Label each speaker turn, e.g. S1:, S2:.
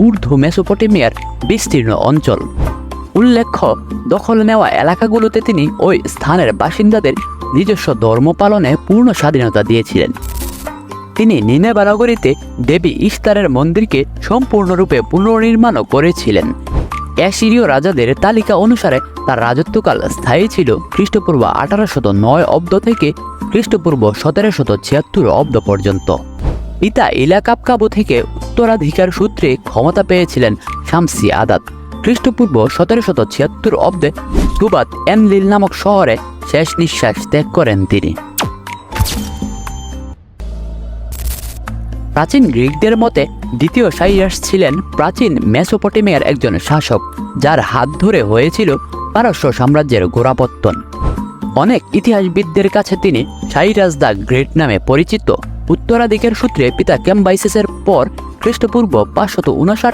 S1: ঊর্ধ্ব মেসোপটেমিয়ার বিস্তীর্ণ অঞ্চল। উল্লেখ্য, দখল নেওয়া এলাকাগুলোতে তিনি ওই স্থানের বাসিন্দাদের নিজস্ব ধর্ম পালনে পূর্ণ স্বাধীনতা দিয়েছিলেন। তিনি নিনেবা নগরীতে দেবী ইস্তারের মন্দিরকে সম্পূর্ণরূপে পুনর্নির্মাণও করেছিলেন। অ্যাসিরীয় রাজাদের তালিকা অনুসারে তার রাজত্বকাল স্থায়ী ছিল খ্রিস্টপূর্ব আঠারোশত নয় অব্দ থেকে খ্রিস্টপূর্ব সতেরোশত ছিয়াত্তর অব্দ পর্যন্ত। পিতা ইলাকাপকাবু থেকে উত্তরাধিকার সূত্রে ক্ষমতা পেয়েছিলেন শামসি আদাত। খ্রিস্টপূর্ব সতেরোশত ছিয়াত্তর অব্দে সুবাত এনলিল নামক শহরে শেষ নিঃশ্বাস ত্যাগ করেন তিনি। প্রাচীন গ্রিকদের মতে দ্বিতীয় সাইরাস ছিলেন প্রাচীন মেসোপটেমিয়ার একজন শাসক, যার হাত ধরে হয়েছিল পারস্য সাম্রাজ্যের গোড়াপত্তন। অনেক ইতিহাসবিদদের কাছে তিনি সাইরাস দ্য গ্রেট নামে পরিচিত। উত্তরাধিকার সূত্রে পিতা ক্যাম্বাইসেসের পর খ্রিস্টপূর্ব পাঁচশত উনষাট